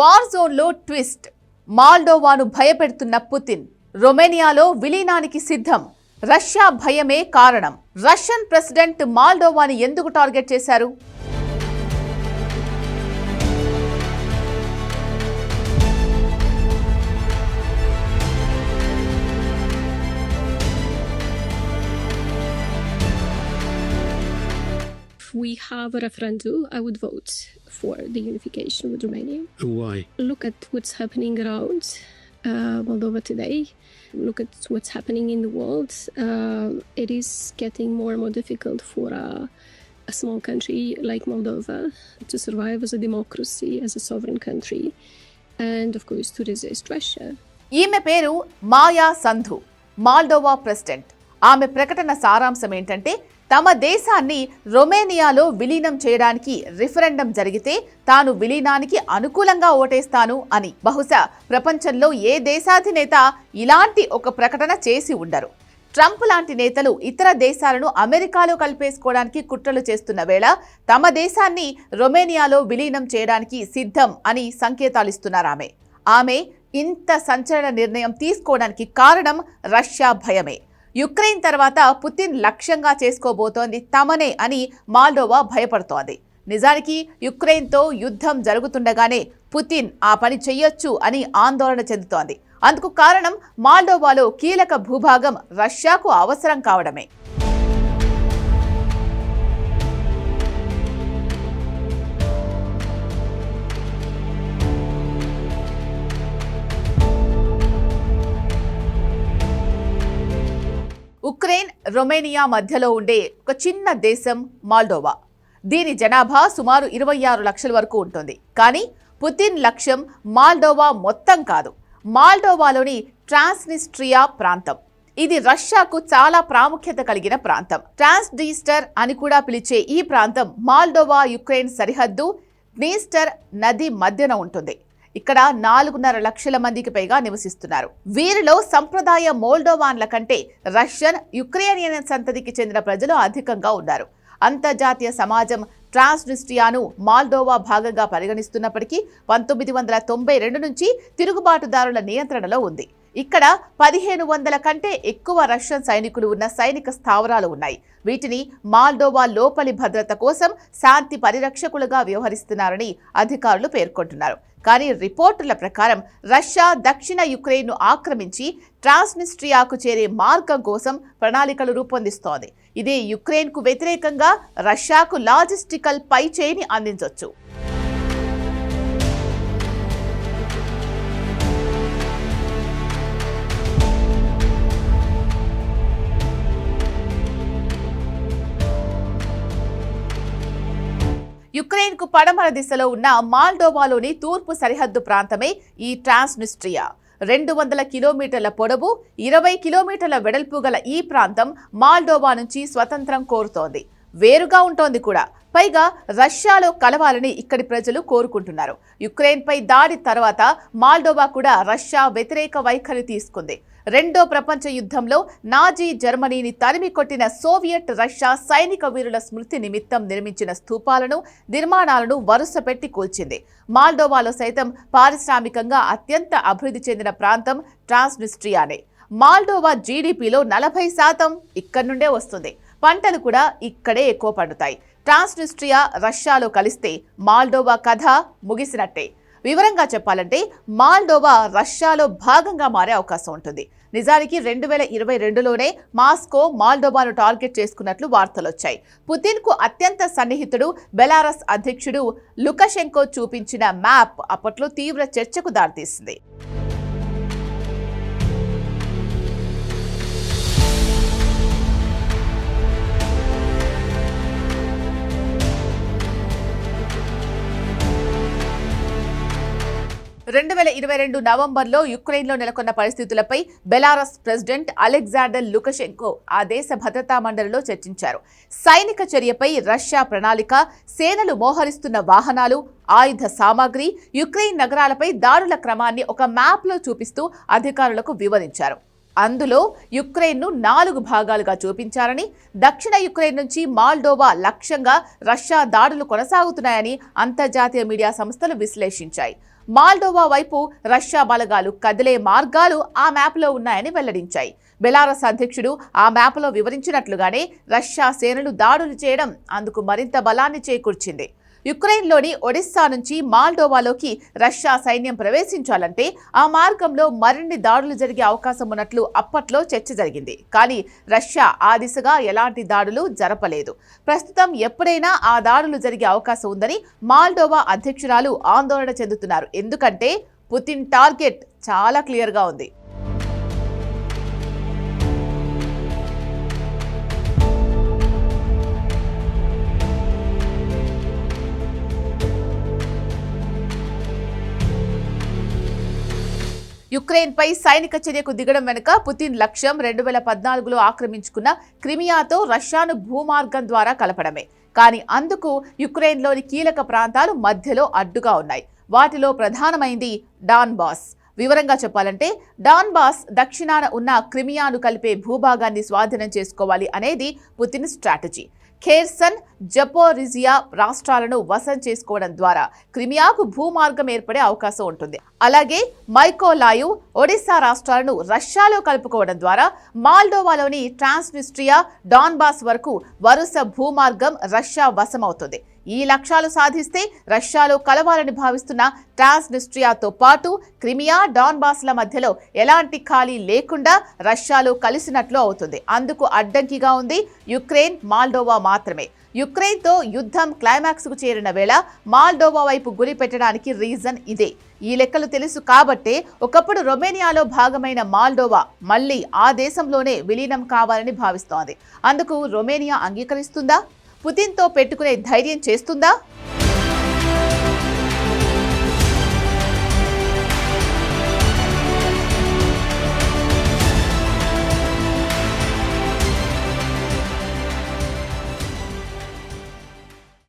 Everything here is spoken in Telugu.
వార్ జోన్లో ట్విస్ట్. మాల్డోవాను భయపెడుతున్న పుతిన్. రొమేనియాలో విలీనానికి సిద్ధం. రష్యా భయమే కారణం. రష్యన్ ప్రెసిడెంట్ మాల్డోవాని ఎందుకు టార్గెట్ చేశారు? If we have a referendum, I would vote for the unification with Romania. Why? Look at what's happening around uh, Moldova today. Look at what's happening in the world. Uh, it is getting more and more difficult for a, a small country like Moldova to survive as a democracy, as a sovereign country, and of course to resist Russia. ఈమె పేరు మాయా సంధు మాల్డోవా ప్రెసిడెంట్ ఆమె ప్రకటన సారాంశం ఏంటంటే తమ దేశాన్ని రొమేనియాలో విలీనం చేయడానికి రిఫరెండం జరిగితే తాను విలీనానికి అనుకూలంగా ఓటేస్తాను అని. బహుశా ప్రపంచంలో ఏ దేశాధినేత ఇలాంటి ఒక ప్రకటన చేసి ఉండరు. ట్రంప్ లాంటి నేతలు ఇతర దేశాలను అమెరికాలో కలిపేసుకోవడానికి కుట్రలు చేస్తున్న వేళ తమ దేశాన్ని రొమేనియాలో విలీనం చేయడానికి సిద్ధం అని సంకేతాలు ఆమె. ఆమె ఇంత సంచలన నిర్ణయం తీసుకోవడానికి కారణం రష్యా భయమే. యుక్రెయిన్ తర్వాత పుతిన్ లక్ష్యంగా చేసుకోబోతోంది తమనే అని మాల్డోవా భయపడుతోంది. నిజానికి యుక్రెయిన్తో యుద్ధం జరుగుతుండగానే పుతిన్ ఆ పని చెయ్యొచ్చు అని ఆందోళన చెందుతోంది. అందుకు కారణం మాల్డోవాలో కీలక భూభాగం రష్యాకు అవసరం కావడమే. ఉక్రెయిన్ రొమేనియా మధ్యలో ఉండే ఒక చిన్న దేశం మాల్డోవా. దీని జనాభా సుమారు ఇరవై ఆరు లక్షల వరకు ఉంటుంది. కానీ పుతిన్ లక్ష్యం మాల్డోవా మొత్తం కాదు. మాల్డోవాలోని ట్రాన్స్నిస్ట్రియా ప్రాంతం. ఇది రష్యాకు చాలా ప్రాముఖ్యత కలిగిన ప్రాంతం. ట్రాన్స్డీస్టర్ అని కూడా పిలిచే ఈ ప్రాంతం మాల్డోవా యుక్రెయిన్ సరిహద్దు డ్నీస్టర్ నది మధ్యన ఉంటుంది. ఇక్కడ నాలుగున్నర లక్షల మందికి పైగా నివసిస్తున్నారు. వీరిలో సంప్రదాయ మోల్డోవాన్ల కంటే రష్యన్ యుక్రేనియన్ సంతతికి చెందిన ప్రజలు అధికంగా ఉన్నారు. అంతర్జాతీయ సమాజం ట్రాన్స్నిస్ట్రియాను మాల్డోవా భాగంగా పరిగణిస్తున్నప్పటికీ పంతొమ్మిది వందల తొంభై రెండు నుంచి తిరుగుబాటుదారుల నియంత్రణలో ఉంది. ఇక్కడ పదిహేను వందల కంటే ఎక్కువ రష్యన్ సైనికులు ఉన్న సైనిక స్థావరాలు ఉన్నాయి. వీటిని మాల్డోవా లోపలి భద్రత కోసం శాంతి పరిరక్షకులుగా వ్యవహరిస్తున్నారని అధికారులు పేర్కొంటున్నారు. కానీ రిపోర్టుల ప్రకారం రష్యా దక్షిణ యుక్రెయిన్ను ఆక్రమించి ట్రాన్స్నిస్ట్రియాకు చేరే మార్గం కోసం ప్రణాళికలు రూపొందిస్తోంది. ఇదే యుక్రెయిన్కు వ్యతిరేకంగా రష్యాకు లాజిస్టికల్ పైచేయిని అందించవచ్చు యుక్రెయిన్కు పడమర దిశలో ఉన్న మాల్డోవాలోని తూర్పు సరిహద్దు ప్రాంతమే ఈ ట్రాన్స్నిస్ట్రియా. రెండు వందల కిలోమీటర్ల పొడవు ఇరవై కిలోమీటర్ల వెడల్పు గల ఈ ప్రాంతం మాల్డోవా నుంచి స్వతంత్రం కోరుతోంది. వేరుగా ఉంటోంది కూడా. పైగా రష్యాలో కలవాలని ఇక్కడి ప్రజలు కోరుకుంటున్నారు. యుక్రెయిన్పై దాడి తర్వాత మాల్డోవా కూడా రష్యా వ్యతిరేక వైఖరి తీసుకుంది. రెండో ప్రపంచ యుద్ధంలో నాజీ జర్మనీని తరిమి కొట్టిన సోవియట్ రష్యా సైనిక వీరుల స్మృతి నిమిత్తం నిర్మించిన స్థూపాలను నిర్మాణాలను వరుస పెట్టి కూల్చింది. మాల్డోవాలో సైతం పారిశ్రామికంగా అత్యంత అభివృద్ధి చెందిన ప్రాంతం ట్రాన్స్నిస్ట్రియానే. మాల్డోవా జీడిపిలో నలభై శాతం ఇక్కడి నుండే వస్తుంది. పంటలు కూడా ఇక్కడే ఎక్కువ పండుతాయి. ట్రాన్స్నిస్ట్రియా రష్యాలో కలిస్తే మాల్డోవా కథ ముగిసినట్టే. వివరంగా చెప్పాలంటే మాల్డోవా రష్యాలో భాగంగా మారే అవకాశం ఉంటుంది. నిజానికి రెండు వేల ఇరవై రెండులోనే మాస్కో మాల్డోవాను టార్గెట్ చేసుకున్నట్లు వార్తలొచ్చాయి పుతిన్కు అత్యంత సన్నిహితుడు బెలారస్ అధ్యక్షుడు లుకషెంకో చూపించిన మ్యాప్ అప్పట్లో తీవ్ర చర్చకు దారితీసింది. రెండు వేల ఇరవై రెండు నవంబర్లో యుక్రెయిన్లో నెలకొన్న పరిస్థితులపై బెలారస్ ప్రెసిడెంట్ అలెగ్జాండర్ లుకషెంకో ఆ దేశ భద్రతా మండలిలో చర్చించారు. సైనిక చర్యపై రష్యా ప్రణాళిక సేనలు మోహరిస్తున్న వాహనాలు ఆయుధ సామాగ్రి యుక్రెయిన్ నగరాలపై దాడుల క్రమాన్ని ఒక మ్యాప్లో చూపిస్తూ అధికారులకు వివరించారు. అందులో యుక్రెయిన్ను నాలుగు భాగాలుగా చూపించారని దక్షిణ యుక్రెయిన్ నుంచి మాల్డోవా లక్ష్యంగా రష్యా దాడులు కొనసాగుతున్నాయని అంతర్జాతీయ మీడియా సంస్థలు విశ్లేషించాయి. మాల్డోవా వైపు రష్యా బలగాలు కదిలే మార్గాలు ఆ మ్యాప్లో ఉన్నాయని వెల్లడించాయి. బెలారస్ అధ్యక్షుడు ఆ మ్యాప్లో వివరించినట్లుగానే రష్యా సేనలు దాడులు చేయడం అందుకు మరింత బలాన్ని చేకూర్చింది. యుక్రెయిన్లోని ఒడిస్సా నుంచి మాల్డోవాలోకి రష్యా సైన్యం ప్రవేశించాలంటే ఆ మార్గంలో మరిన్ని దాడులు జరిగే అవకాశం ఉన్నట్లు అప్పట్లో చర్చ జరిగింది. కానీ రష్యా ఆ దిశగా ఎలాంటి దాడులు జరపలేదు. ప్రస్తుతం ఎప్పుడైనా ఆ దాడులు జరిగే అవకాశం ఉందని మాల్డోవా అధ్యక్షురాలు ఆందోళన చెందుతున్నారు. ఎందుకంటే పుతిన్ టార్గెట్ చాలా క్లియర్గా ఉంది. యుక్రెయిన్పై సైనిక చర్యకు దిగడం వెనుక పుతిన్ లక్ష్యం రెండు వేల పద్నాలుగులో ఆక్రమించుకున్న క్రిమియాతో రష్యాను భూమార్గం ద్వారా కలపడమే. కానీ అందుకు యుక్రెయిన్లోని కీలక ప్రాంతాలు మధ్యలో అడ్డుగా ఉన్నాయి. వాటిలో ప్రధానమైంది డాన్బాస్. వివరంగా చెప్పాలంటే డాన్బాస్ దక్షిణాన ఉన్న క్రిమియాను కలిపే భూభాగాన్ని స్వాధీనం చేసుకోవాలి అనేది పుతిన్ స్ట్రాటజీ. ఖేర్సన్ జపోరిజియా రాష్ట్రాలను వశం చేసుకోవడం ద్వారా క్రిమియాకు భూమార్గం ఏర్పడే అవకాశం ఉంటుంది. అలాగే మైకోలాయు ఒడిశా రాష్ట్రాలను రష్యాలో కలుపుకోవడం ద్వారా మాల్డోవాలోని ట్రాన్స్నిస్ట్రియా డాన్బాస్ వరకు వరుస భూమార్గం రష్యా వశమవుతుంది. ఈ లక్ష్యాలు సాధిస్తే రష్యాలో కలవాలని భావిస్తున్న ట్రాన్స్నిస్ట్రియాతో పాటు క్రిమియా డాన్బాస్ల మధ్యలో ఎలాంటి ఖాళీ లేకుండా రష్యాలో కలిసినట్లు అవుతుంది. అందుకు అడ్డంకిగా ఉంది యుక్రెయిన్ మాల్డోవా మాత్రమే. యుక్రెయిన్తో యుద్ధం క్లైమాక్స్కు చేరిన వేళ మాల్డోవా వైపు గురి పెట్టడానికి రీజన్ ఇదే. ఈ లెక్కలు తెలుసు కాబట్టే ఒకప్పుడు రొమేనియాలో భాగమైన మాల్డోవా మళ్ళీ ఆ దేశంలోనే విలీనం కావాలని భావిస్తోంది. అందుకు రొమేనియా అంగీకరిస్తుందా? పుతిన్తో పెట్టుకునే ధైర్యం చేస్తుందా?